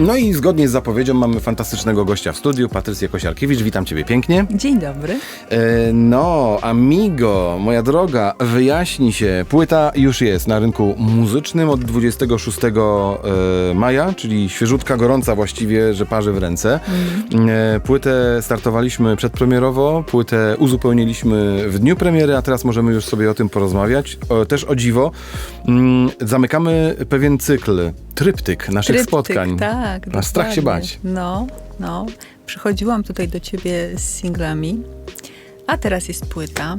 No i zgodnie z zapowiedzią mamy fantastycznego gościa w studiu, Patrycję Kosiarkiewicz. Witam ciebie pięknie. Dzień dobry. E, no, amigo, moja droga, wyjaśni się. Płyta już jest na rynku muzycznym od 26 e, maja, czyli świeżutka, gorąca właściwie, że parzy w ręce. E, Płytę startowaliśmy przedpremierowo, płytę uzupełniliśmy w dniu premiery, a teraz możemy już sobie o tym porozmawiać. O, też o dziwo, mm, zamykamy pewien cykl, tryptyk naszych Tryptyk, spotkań. Tak, Aż strach się bać. No, no. Przychodziłam tutaj do ciebie z singlami, a teraz jest płyta.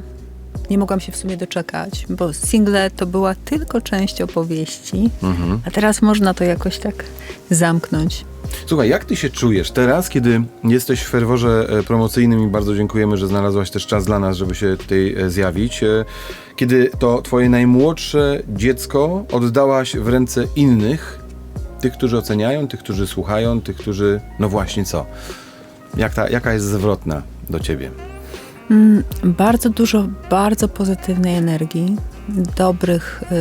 Nie mogłam się w sumie doczekać, bo single to była tylko część opowieści, Mhm. a teraz można to jakoś tak zamknąć. Słuchaj, jak ty się czujesz teraz, kiedy jesteś w ferworze e, promocyjnym i bardzo dziękujemy, że znalazłaś też czas dla nas, żeby się tutaj e, zjawić. E, Kiedy to twoje najmłodsze dziecko oddałaś w ręce innych, tych, którzy oceniają, tych, którzy słuchają, tych, którzy... No właśnie co? Jak ta, jaka jest zwrotna do ciebie? Mm, bardzo dużo bardzo pozytywnej energii, dobrych, y,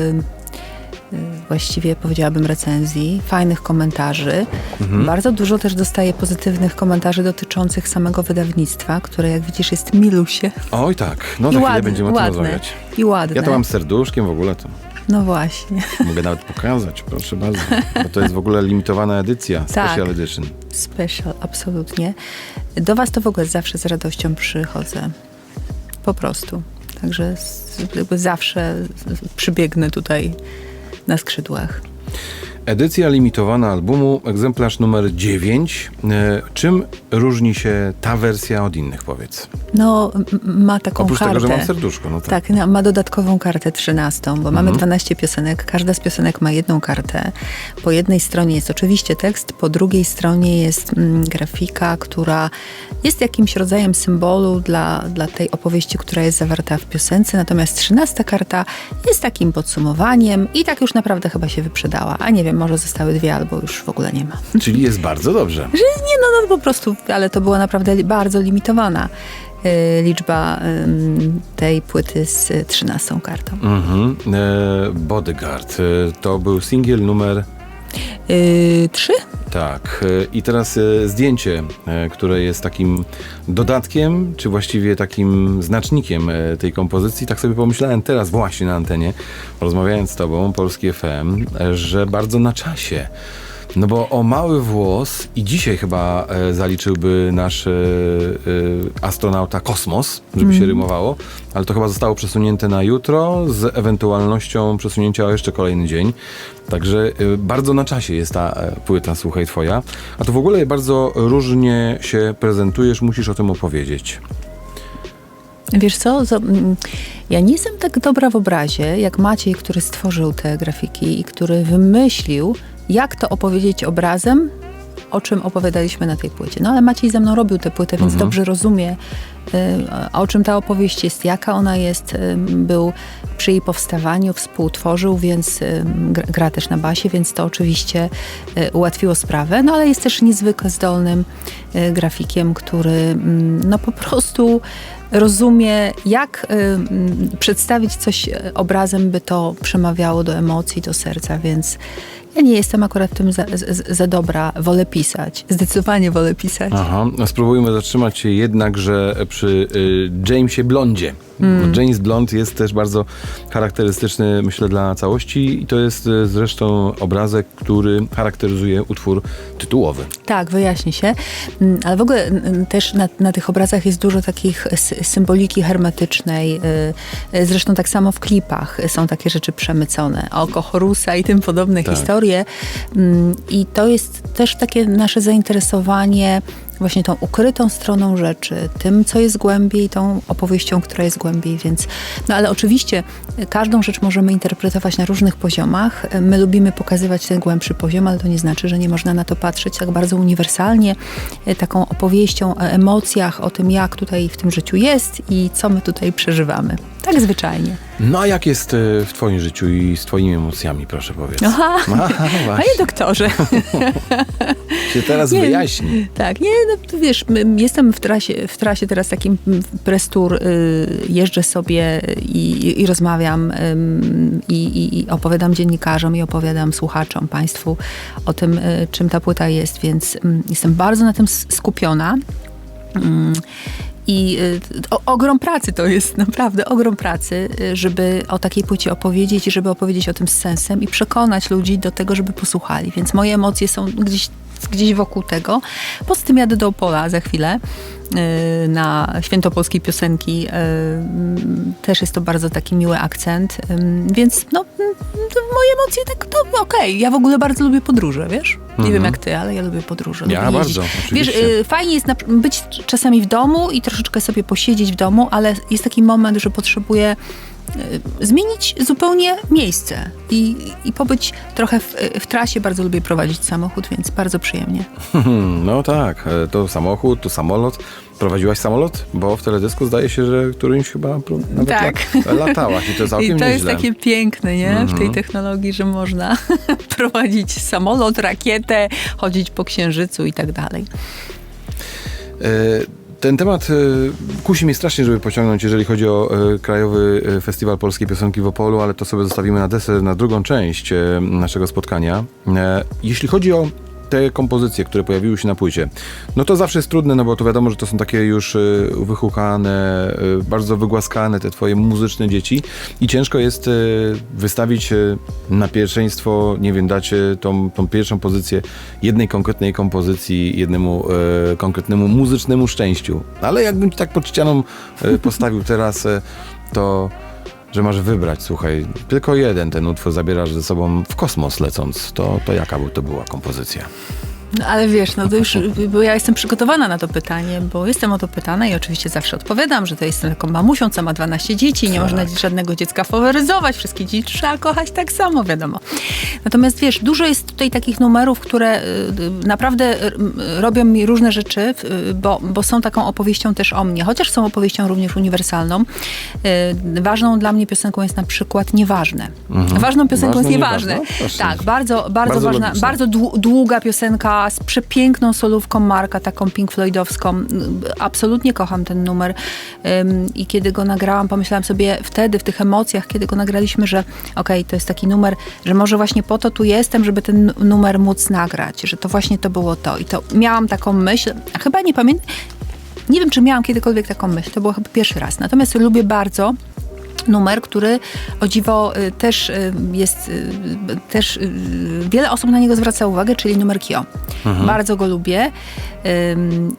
y, właściwie powiedziałabym recenzji, fajnych komentarzy. Mhm. Bardzo dużo też dostaję pozytywnych komentarzy dotyczących samego wydawnictwa, które jak widzisz jest milusie Oj tak, no I za chwilę ładne, będziemy o tym ładne. rozmawiać. i ładne. Ja to mam serduszkiem w ogóle, to No właśnie, mogę nawet pokazać, proszę bardzo. Bo to jest w ogóle limitowana edycja, Tak. special edition. special, absolutnie. Do was to w ogóle zawsze z radością przychodzę. Po prostu. Także z, jakby zawsze przybiegnę tutaj na skrzydłach. Edycja limitowana albumu, egzemplarz numer 9. E, czym różni się ta wersja od innych, powiedz? No, ma taką Oprócz kartę. tego, że mam serduszko, no tak. Tak, no, ma dodatkową kartę 13, bo Mhm. mamy 12 piosenek. Każda z piosenek ma jedną kartę. Po jednej stronie jest oczywiście tekst, po drugiej stronie jest mm, grafika, która jest jakimś rodzajem symbolu dla, dla tej opowieści, która jest zawarta w piosence. Natomiast 13 karta jest takim podsumowaniem i tak już naprawdę chyba się wyprzedała. A nie wiem, może zostały dwie albo już w ogóle nie ma. Czyli jest bardzo dobrze. Że nie, no, no po prostu, ale to była naprawdę bardzo limitowana y, liczba tej płyty z y, 13 kartą. Mhm. E, Bodyguard. E, to był singiel numer. Yy, trzy? Tak. E, I teraz e, zdjęcie, e, które jest takim dodatkiem, czy właściwie takim znacznikiem tej kompozycji. Tak sobie pomyślałem teraz właśnie na antenie, rozmawiając z tobą, Polski FM, że bardzo na czasie. No bo o mały włos i dzisiaj chyba e, zaliczyłby nasz e, e, astronauta Kosmos, żeby się rymowało, ale to chyba zostało przesunięte na jutro z ewentualnością przesunięcia o jeszcze kolejny dzień. Także e, bardzo na czasie jest ta e, płyta, słuchaj, twoja. A to w ogóle bardzo różnie się prezentujesz, musisz o tym opowiedzieć. Wiesz co, mm, ja nie jestem tak dobra w obrazie, jak Maciej, który stworzył te grafiki i który wymyślił, jak to opowiedzieć obrazem, o czym opowiadaliśmy na tej płycie. No ale Maciej ze mną robił tę płytę, więc dobrze rozumie, y, o czym ta opowieść jest, jaka ona jest. Y, Był przy jej powstawaniu, współtworzył, więc y, gra, też na basie, więc to oczywiście y, ułatwiło sprawę. No ale jest też niezwykle zdolnym y, grafikiem, który mm, no po prostu rozumie, jak y, mm, przedstawić coś obrazem, by to przemawiało do emocji, do serca, więc ja nie jestem akurat tym za, za, za dobra. Wolę pisać. Zdecydowanie wolę pisać. Aha, no spróbujmy zatrzymać się jednakże przy y, Jamesie Blondzie. Mm. James Blond jest też bardzo charakterystyczny, myślę, dla całości i to jest y, zresztą obrazek, który charakteryzuje utwór tytułowy. Tak, wyjaśni się. Mm, Ale w ogóle mm, też na, na tych obrazach jest dużo takich sy- symboliki hermetycznej. y, y, Zresztą tak samo w klipach są takie rzeczy przemycone. Oko Horusa i tym podobne Tak. historie. Mm, I to jest też takie nasze zainteresowanie właśnie tą ukrytą stroną rzeczy, tym, co jest głębiej, tą opowieścią, która jest głębiej, więc... No ale oczywiście każdą rzecz możemy interpretować na różnych poziomach. My lubimy pokazywać ten głębszy poziom, ale to nie znaczy, że nie można na to patrzeć tak bardzo uniwersalnie, y, taką opowieścią o emocjach, o tym, jak tutaj w tym życiu jest i co my tutaj przeżywamy. Tak zwyczajnie. No a jak jest e, w twoim życiu i z twoimi emocjami, proszę powiedz. Aha. Aha, Panie właśnie, doktorze. się teraz Nie, wyjaśni. Tak, nie, no to wiesz, jestem w trasie, w trasie teraz takim tour, y, jeżdżę sobie i, i rozmawiam i, opowiadam dziennikarzom i opowiadam słuchaczom, państwu o tym, y, czym ta płyta jest, więc jestem bardzo na tym skupiona. I y, o, ogrom pracy to jest, naprawdę ogrom pracy, y, żeby o takiej płycie opowiedzieć i żeby opowiedzieć o tym z sensem i przekonać ludzi do tego, żeby posłuchali. Więc moje emocje są gdzieś, gdzieś wokół tego. Poza tym jadę do Opola za chwilę y, na Święto Polskiej Piosenki. y, mm, Też jest to bardzo taki miły akcent, ym, więc no, mm, moje emocje tak, to okej. Ja w ogóle bardzo lubię podróże, wiesz? Nie wiem jak ty, ale ja lubię podróże. Ja lubię bardzo. Wiesz, y, fajnie jest być czasami w domu i troszeczkę sobie posiedzieć w domu, ale jest taki moment, że potrzebuję y, zmienić zupełnie miejsce i, i pobyć trochę w, w trasie. Bardzo lubię prowadzić samochód, więc bardzo przyjemnie. Hmm, No tak, e, to samochód, to samolot. Prowadziłaś samolot? Bo w teledysku zdaje się, że którymś chyba nawet Tak. la- latałaś i to całkiem I to jest nieźle. takie piękne, nie? W Mhm. tej technologii, że można prowadzić samolot, rakietę, chodzić po księżycu i tak dalej. E, Ten temat e, kusi mnie strasznie, żeby pociągnąć, jeżeli chodzi o e, Krajowy e, Festiwal Polskiej Piosenki w Opolu, ale to sobie zostawimy na deser, na drugą część naszego spotkania. Jeśli chodzi o te kompozycje, które pojawiły się na płycie, no to zawsze jest trudne, no bo to wiadomo, że to są takie już e, wychukane, e, bardzo wygłaskane te twoje muzyczne dzieci i ciężko jest e, wystawić na pierwszeństwo, nie wiem, dać tą, tą pierwszą pozycję jednej konkretnej kompozycji, jednemu konkretnemu muzycznemu szczęściu. Ale jakbym tak pod ścianą postawił teraz, to że masz wybrać, słuchaj, tylko jeden ten utwór zabierasz ze sobą w kosmos lecąc, to, to jaka by to była kompozycja? No, ale wiesz, no to już, bo ja jestem przygotowana na to pytanie, bo jestem o to pytana i oczywiście zawsze odpowiadam, że to jestem taką mamusią, co ma 12 dzieci, nie Tak. można żadnego dziecka faworyzować, wszystkie dzieci trzeba kochać tak samo, wiadomo. Natomiast wiesz, dużo jest tutaj takich numerów, które y, naprawdę y, y, robią mi różne rzeczy, bo, bo są taką opowieścią też o mnie, chociaż są opowieścią również uniwersalną. Ważną dla mnie piosenką jest na przykład Nieważne. Ważną piosenką Ważne, jest Nieważne. Tak, bardzo, bardzo, Bardzo ważna, logiczne. bardzo dłu- długa piosenka z przepiękną solówką Marka, taką Pink Floydowską. Absolutnie kocham ten numer i kiedy go nagrałam, pomyślałam sobie wtedy, w tych emocjach, kiedy go nagraliśmy, że okej, to jest taki numer, że może właśnie po to tu jestem, żeby ten numer móc nagrać, że to właśnie to było to. I to miałam taką myśl, a chyba nie pamiętam, nie wiem, czy miałam kiedykolwiek taką myśl, to było chyba pierwszy raz. Natomiast lubię bardzo numer, który o dziwo y, też y, jest, y, też wiele osób na niego zwraca uwagę, czyli numer Kio. Bardzo go lubię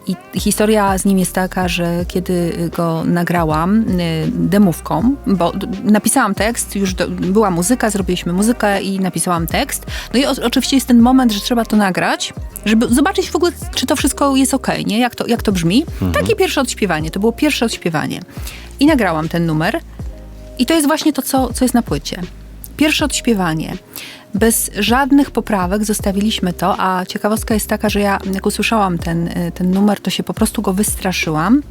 i historia z nim jest taka, że kiedy go nagrałam demówką, bo napisałam tekst, już do, była muzyka, zrobiliśmy muzykę i napisałam tekst. No i o, oczywiście jest ten moment, że trzeba to nagrać, żeby zobaczyć w ogóle, czy to wszystko jest okej, nie? Jak to, jak to brzmi. Takie pierwsze odśpiewanie, to było pierwsze odśpiewanie. I nagrałam ten numer. I to jest właśnie to, co, co jest na płycie. Pierwsze odśpiewanie. Bez żadnych poprawek zostawiliśmy to, a ciekawostka jest taka, że ja jak usłyszałam ten, y, ten numer, to się po prostu go wystraszyłam.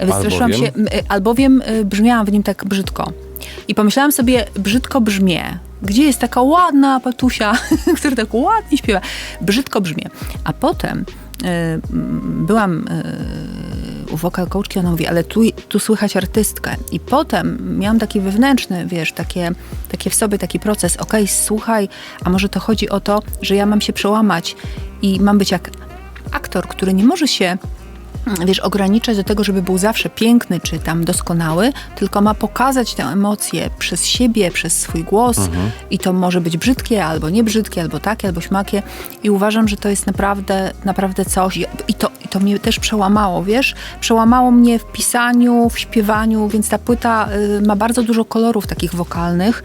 Wystraszyłam Albowiem? się, y, albowiem y, brzmiałam w nim tak brzydko. I pomyślałam sobie, brzydko brzmię. Gdzie jest taka ładna patusia, która tak ładnie śpiewa? Brzydko brzmię. A potem y, byłam y, wokal coachki, ona mówi, ale tu, tu słychać artystkę. I potem miałam taki wewnętrzny, wiesz, takie, takie w sobie taki proces, okej, słuchaj, a może to chodzi o to, że ja mam się przełamać i mam być jak aktor, który nie może się wiesz, ograniczać do tego, żeby był zawsze piękny czy tam doskonały, tylko ma pokazać tę emocję przez siebie, przez swój głos. I to może być brzydkie, albo nie brzydkie, albo takie, albo śmakie. I uważam, że to jest naprawdę, naprawdę coś. I- i to, to mnie też przełamało, wiesz, przełamało mnie w pisaniu, w śpiewaniu, więc ta płyta y, ma bardzo dużo kolorów takich wokalnych,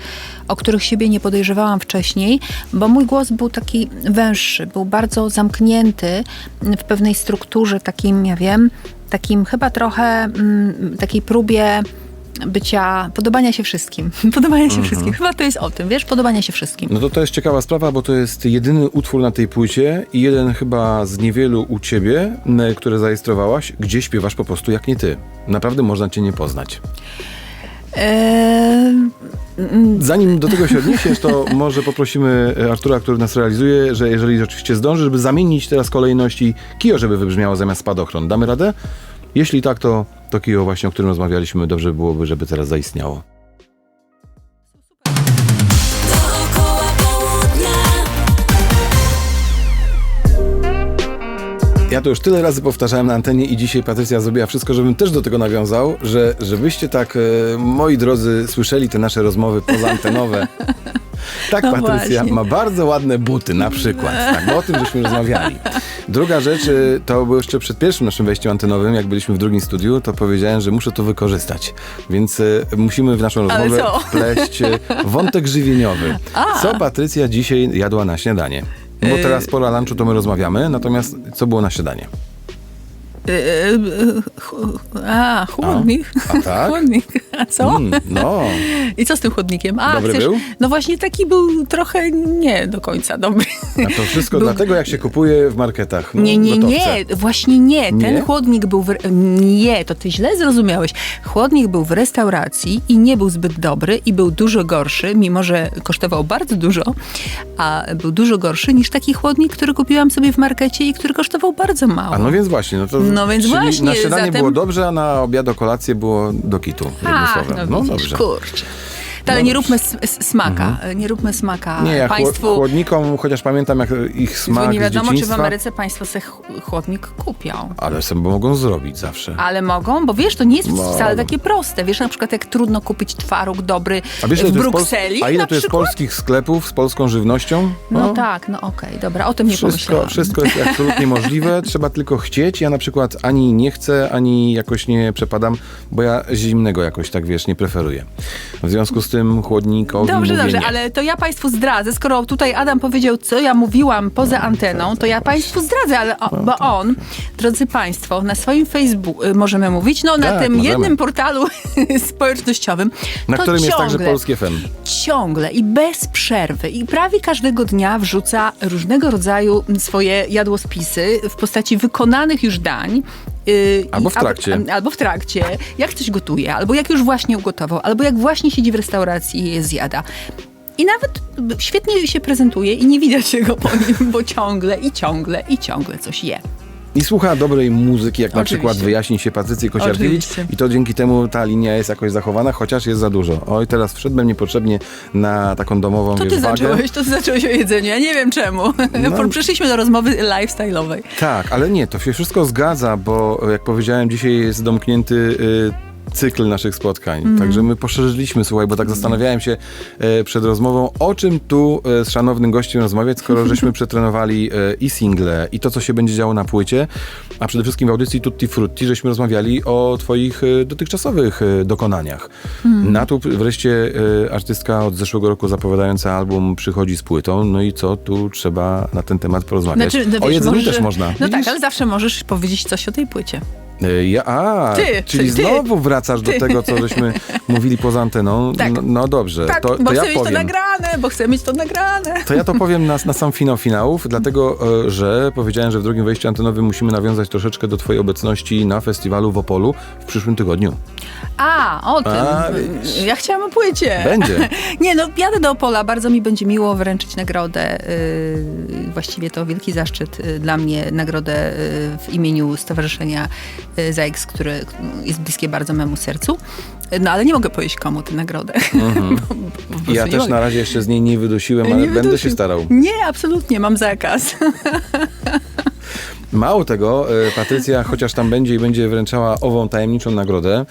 o których siebie nie podejrzewałam wcześniej, bo mój głos był taki węższy, był bardzo zamknięty w pewnej strukturze, takim, ja wiem, takim chyba trochę mm, takiej próbie bycia, podobania się wszystkim. Podobania się wszystkim. Chyba to jest o tym, wiesz, podobania się wszystkim. No to to jest ciekawa sprawa, bo to jest jedyny utwór na tej płycie i jeden chyba z niewielu u ciebie, które zarejestrowałaś, gdzie śpiewasz po prostu jak nie ty. Naprawdę można cię nie poznać. Zanim do tego się odniesiesz, to może poprosimy e, Artura, który nas realizuje, że jeżeli rzeczywiście zdąży, żeby zamienić teraz kolejności Kio, żeby wybrzmiało zamiast spadochron. Damy radę? Jeśli tak, to, to Kio właśnie, o którym rozmawialiśmy, dobrze byłoby, żeby teraz zaistniało. Ja to już tyle razy powtarzałem na antenie i dzisiaj Patrycja zrobiła wszystko, żebym też do tego nawiązał, że żebyście tak, e, moi drodzy, słyszeli te nasze rozmowy pozaantenowe. Tak, No Patrycja właśnie. ma bardzo ładne buty, na przykład. Tak, bo o tym żeśmy rozmawiali. Druga rzecz, e, to było jeszcze przed pierwszym naszym wejściem antenowym, jak byliśmy w drugim studiu, to powiedziałem, że muszę to wykorzystać. Więc e, musimy w naszą rozmowę wpleść e, wątek żywieniowy. Co Patrycja dzisiaj jadła na śniadanie? Bo Y- teraz pora lunchu to my rozmawiamy, natomiast co było na śniadanie? Eee, chu- a, chłodnik. A tak? Chłodnik. A co? Mm, no, I co z tym chłodnikiem? A, Dobry chcesz... był? No właśnie taki był trochę nie do końca dobry. a to wszystko Był- dlatego, jak się kupuje w marketach. No, Nie, nie, gotowce. nie, właśnie nie. Ten Nie? chłodnik był w... Nie, to ty źle zrozumiałeś. Chłodnik był w restauracji i nie był zbyt dobry i był dużo gorszy, mimo że kosztował bardzo dużo, a był dużo gorszy niż taki chłodnik, który kupiłam sobie w markecie i który kosztował bardzo mało. A no więc właśnie, no to No więc czyli właśnie, na śniadanie zatem- było dobrze, a na obiad o kolację było do kitu. Ach, słowem. no, No widzisz, dobrze. kurczę. Ale No nie. Mhm. róbmy smaka, nie róbmy smaka Nie, ja państwu. chło- chłodnikom, chociaż pamiętam jak ich smak nie wiadomo, czy w Ameryce państwo ch- chłodnik kupią. ale sobie mogą zrobić zawsze. Ale mogą, bo wiesz, to nie jest Mogą. wcale takie proste. Wiesz, na przykład jak trudno kupić twaróg dobry A wiesz, w Brukseli, a ile to jest polskich sklepów z polską żywnością? No, tak, no okej, dobra, o tym nie Wszystko, pomyślałam. wszystko jest absolutnie możliwe, trzeba tylko chcieć. Ja na przykład ani nie chcę, ani jakoś nie przepadam, bo ja zimnego jakoś tak wiesz, nie preferuję. W związku z tym chłodnikowi Dobrze, mówię dobrze, nie. ale to ja Państwu zdradzę. Skoro tutaj Adam powiedział, co ja mówiłam poza anteną, to ja Państwu zdradzę, ale o, bo on, drodzy Państwo, na swoim Facebooku, y, możemy mówić, no na Tak, tym możemy. jednym portalu społecznościowym, Na to którym jest także polskie FM. ciągle i bez przerwy i prawie każdego dnia wrzuca różnego rodzaju swoje jadłospisy w postaci wykonanych już dań. Yy, Albo w trakcie. Albo, albo w trakcie, jak coś gotuje, albo jak już właśnie ugotował, albo jak właśnie siedzi w restauracji i je zjada. I nawet świetnie się prezentuje i nie widać jego po nim, bo ciągle i ciągle i ciągle coś je. I słucha dobrej muzyki, jak na Oczywiście. przykład wyjaśni się Patrycji Kosiarkiewicz Oczywiście. i to dzięki temu ta linia jest jakoś zachowana, chociaż jest za dużo. Oj, teraz wszedłem niepotrzebnie na taką domową To wiesz, ty wagę. zacząłeś, to ty zacząłeś o jedzeniu, ja nie wiem czemu. No. Przyszliśmy do rozmowy lifestyle'owej. Tak, ale nie, to się wszystko zgadza, bo jak powiedziałem, dzisiaj jest domknięty y, cykl naszych spotkań. Mhm. Także my poszerzyliśmy, słuchaj, bo tak zastanawiałem się e, przed rozmową, o czym tu e, z szanownym gościem rozmawiać, skoro żeśmy przetrenowali e, i single, i to, co się będzie działo na płycie, a przede wszystkim w audycji Tutti Frutti, żeśmy rozmawiali o twoich e, dotychczasowych e, dokonaniach. Mhm. Na tu wreszcie e, artystka od zeszłego roku zapowiadająca album przychodzi z płytą, no i co tu trzeba na ten temat porozmawiać. Znaczy, no o jedzeniu też można. No Widzisz? tak, ale zawsze możesz powiedzieć coś o tej płycie. E, Ja, a, Ty, czyli ty, ty. znowu wracasz do tego, co żeśmy mówili poza anteną. Tak. No, no dobrze, Tak, to, bo to ja chcę mieć to powiem. nagrane, bo chcę mieć to nagrane. To ja to powiem na, na sam finał finałów, dlatego e, że powiedziałem, że w drugim wejściu antenowym musimy nawiązać troszeczkę do twojej obecności na festiwalu w Opolu w przyszłym tygodniu. A, o tym. A, widzisz. ja chciałam o płycie. Będzie. Nie, no jadę do Opola, bardzo mi będzie miło wręczyć nagrodę. Yy, właściwie to wielki zaszczyt yy, dla mnie, nagrodę yy, w imieniu Stowarzyszenia yy, ZAX, które jest bliskie bardzo memu sercu. Yy, No ale nie mogę powiedzieć komu tę nagrodę. Bo- bo po prostu Ja nie też na razie jeszcze z niej nie wydusiłem, Nie ale będę wydusił. się starał. Nie, absolutnie, mam zakaz. Mało tego, e, Patrycja, chociaż tam będzie i będzie wręczała ową tajemniczą nagrodę,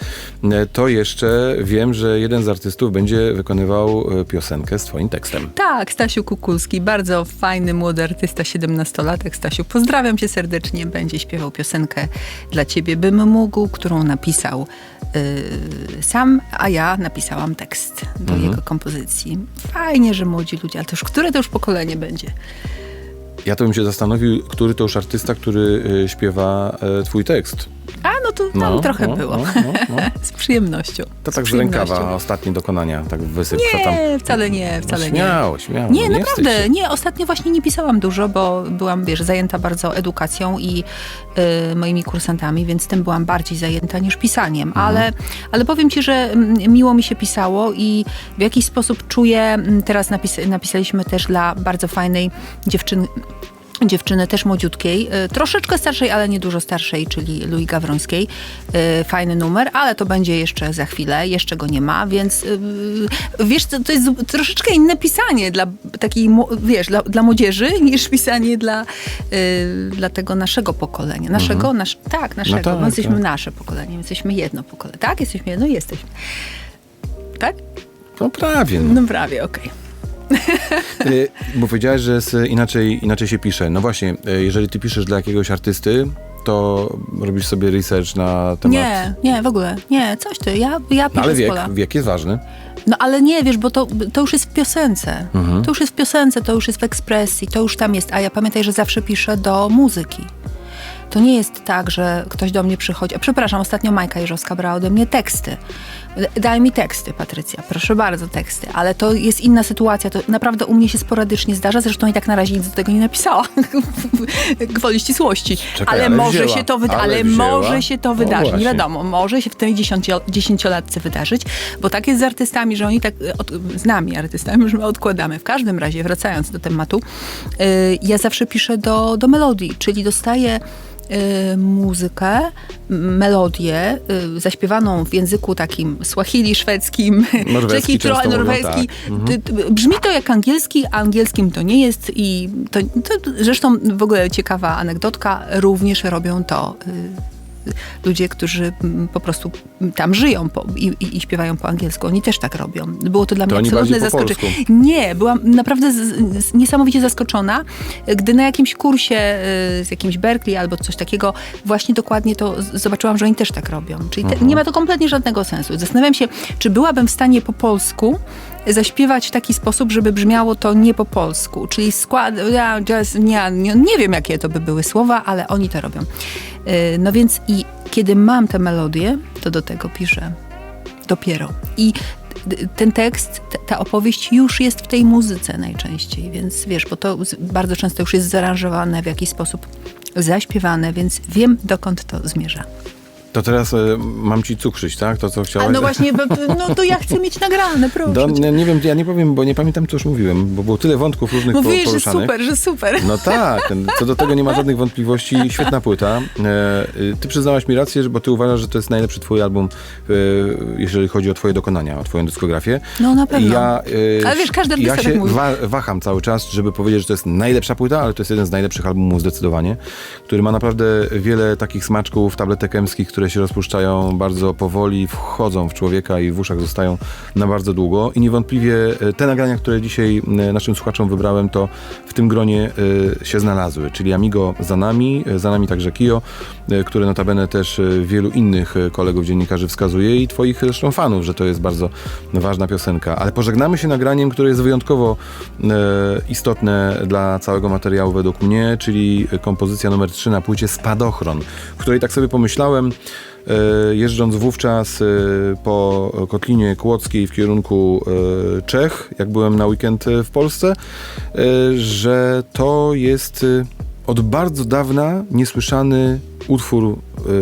e, to jeszcze wiem, że jeden z artystów będzie wykonywał e, piosenkę z twoim tekstem. Tak, Stasiu Kukulski, bardzo fajny, młody artysta, 17-latek. Stasiu, pozdrawiam cię serdecznie. Będzie śpiewał piosenkę dla ciebie, bym mógł, którą napisał yy, sam, a ja napisałam tekst do Mhm. jego kompozycji. Fajnie, że młodzi ludzie, ale to już które to już pokolenie będzie? Ja to bym się zastanowił, który to już artysta, który e, śpiewa e, twój tekst. A, tu tam No, trochę no, było. no, no, no. z przyjemnością. To tak z rękawa ostatnie dokonania, tak wysyp co tam. Nie, wcale nie, wcale nie. Śmiało, śmiało. Nie, no naprawdę. Nie, ostatnio właśnie nie pisałam dużo, bo byłam, wiesz, zajęta bardzo edukacją i y, moimi kursantami, więc tym byłam bardziej zajęta niż pisaniem. Mhm. Ale, ale powiem ci, że mm, miło mi się pisało i w jakiś sposób czuję, mm, teraz napis, napisaliśmy też dla bardzo fajnej dziewczyny, dziewczyny też młodziutkiej, y, troszeczkę starszej, ale nie dużo starszej, czyli Lui Gawrońskiej. Y, Fajny numer, ale to będzie jeszcze za chwilę, jeszcze go nie ma, więc y, wiesz, to, to jest troszeczkę inne pisanie dla takiej, wiesz, dla, dla młodzieży niż pisanie dla, dla tego naszego pokolenia. Naszego, nasz, tak, naszego. tak, My jesteśmy tak. nasze pokolenie, my jesteśmy jedno pokolenie. Tak, jesteśmy jedno, jesteśmy. Tak? No prawie. No. No prawie, okej. Y, Bo powiedziałeś, że inaczej, inaczej się pisze. No właśnie, y, jeżeli ty piszesz dla jakiegoś artysty, to robisz sobie research na temat... Nie, nie, w ogóle. Nie, coś ty. Ja, ja No, piszę ale wiek, wiek jest ważny. No ale nie, wiesz, bo to, to już jest w piosence. Mhm. To już jest w piosence, to już jest w ekspresji, to już tam jest. A ja pamiętaj, że zawsze piszę do muzyki. To nie jest tak, że ktoś do mnie przychodzi. A przepraszam, ostatnio Majka Jeżowska brała ode mnie teksty. Daj mi teksty, Patrycja. Proszę bardzo, teksty. Ale to jest inna sytuacja. To naprawdę u mnie się sporadycznie zdarza. Zresztą i tak na razie nic do tego nie napisała. Gwoli ścisłości. Czekaj, ale, ale może wzięła. się to Ale ale może się to No wydarzyć. Nie wiadomo, może się w tej dziesięcio, dziesięciolatce wydarzyć, bo tak jest z artystami, że oni tak, e, od, z nami artystami, że my odkładamy. W każdym razie, wracając do tematu, y, ja zawsze piszę do, do melodii, czyli dostaję muzykę, m- melodię y, zaśpiewaną w języku takim swahili, szwedzkim, Norweski mówią, norweski. tak. Mhm. Brzmi to jak angielski, a angielskim to nie jest i to, to zresztą w ogóle ciekawa anegdotka, również robią to y, ludzie, którzy mm, po prostu tam żyją po, i, i, śpiewają po angielsku. Oni też tak robią. Było to dla To mnie absolutne zaskoczenie. Nie, byłam naprawdę z, z, niesamowicie zaskoczona, gdy na jakimś kursie y, z jakimś Berkeley albo coś takiego właśnie dokładnie to zobaczyłam, że oni też tak robią. Czyli te, Mhm. nie ma to kompletnie żadnego sensu. Zastanawiam się, czy byłabym w stanie po polsku zaśpiewać w taki sposób, żeby brzmiało to nie po polsku. Czyli skład, ja, just, nie, nie, nie wiem, jakie to by były słowa, ale oni to robią. Y, No więc i kiedy mam tę melodię, to do tego piszę dopiero. I ten tekst, ta opowieść już jest w tej muzyce najczęściej, więc wiesz, bo to bardzo często już jest zaaranżowane w jakiś sposób, zaśpiewane, więc wiem, dokąd to zmierza. To teraz y, mam ci cukrzyć, tak? To, co A chciałeś. no właśnie, no to ja chcę mieć nagrane, proszę. Do, nie, nie wiem, ja nie powiem, bo nie pamiętam, co już mówiłem, bo było tyle wątków różnych Mówiłeś, że poruszanych. super, że super. No tak, co do tego nie ma żadnych wątpliwości. Świetna płyta. E, y, Ty przyznałaś mi rację, że- bo ty uważasz, że to jest najlepszy twój album, e, jeżeli chodzi o twoje dokonania, o twoją dyskografię. No, na pewno. Ja, e, Ale wiesz, każdy ja artysta tak się mówi. wa- waham cały czas, żeby powiedzieć, że to jest najlepsza płyta, ale to jest jeden z najlepszych albumów zdecydowanie, który ma naprawdę wiele takich smaczków, tabletek emskich, które się rozpuszczają bardzo powoli, wchodzą w człowieka i w uszach zostają na bardzo długo. I niewątpliwie e, te nagrania, które dzisiaj e, naszym słuchaczom wybrałem, to w tym gronie e, się znalazły, czyli Amigo za nami, za nami także Kio, które notabene też e, wielu innych e, kolegów dziennikarzy wskazuje i twoich zresztą fanów, że to jest bardzo ważna piosenka. Ale pożegnamy się nagraniem, które jest wyjątkowo e, istotne dla całego materiału według mnie, czyli kompozycja numer 3 na płycie Spadochron, której tak sobie pomyślałem, e, jeżdżąc wówczas e, po Kotlinie Kłodzkiej w kierunku e, Czech, jak byłem na weekend e, w Polsce, e, że to jest e, od bardzo dawna niesłyszany utwór e,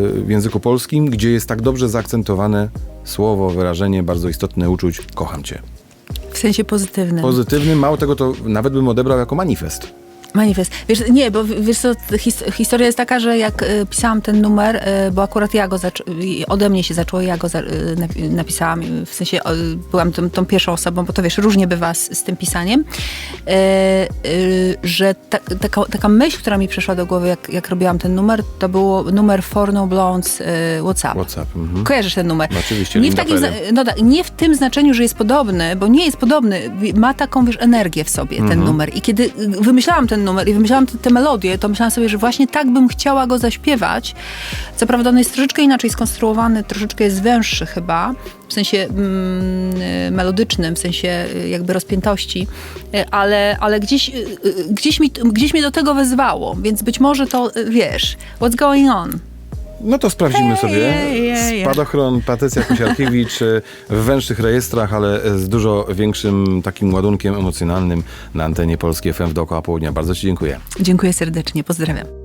w języku polskim, gdzie jest tak dobrze zaakcentowane słowo, wyrażenie bardzo istotne uczuć kocham cię. W sensie pozytywnym. Pozytywny, mało tego to nawet bym odebrał jako manifest. Manifest. Wiesz, nie, bo wiesz co, his, historia jest taka, że jak y, pisałam ten numer, y, bo akurat ja go ode mnie się zaczęło, ja go za, y, napi- napisałam, y, w sensie y, byłam tą, tą pierwszą osobą, bo to wiesz, różnie bywa z, z tym pisaniem, y, y, że ta, taka, taka myśl, która mi przyszła do głowy, jak, jak robiłam ten numer, to było numer For No Blondes y, Whatsapp. WhatsApp. Mhm. Kojarzysz ten numer? No oczywiście, nie w, takim, no, tak, nie w tym znaczeniu, że jest podobny, bo nie jest podobny. Ma taką, wiesz, energię w sobie ten Mhm. numer. I kiedy y, wymyślałam ten numer i wymyślałam tę melodię, to myślałam sobie, że właśnie tak bym chciała go zaśpiewać. Co prawda on jest troszeczkę inaczej skonstruowany, troszeczkę jest węższy chyba, w sensie mm, y, melodycznym, w sensie y, jakby rozpiętości, y, ale, ale gdzieś, gdzieś, mi, gdzieś mnie do tego wezwało, więc być może to, wiesz, what's going on? No to sprawdzimy sobie. Spadochron Patrycja Kusiarkiewicz e, w węższych rejestrach, ale z dużo większym takim ładunkiem emocjonalnym na antenie Polskiej FM w dookoła południa. Bardzo Ci dziękuję. Dziękuję serdecznie, pozdrawiam.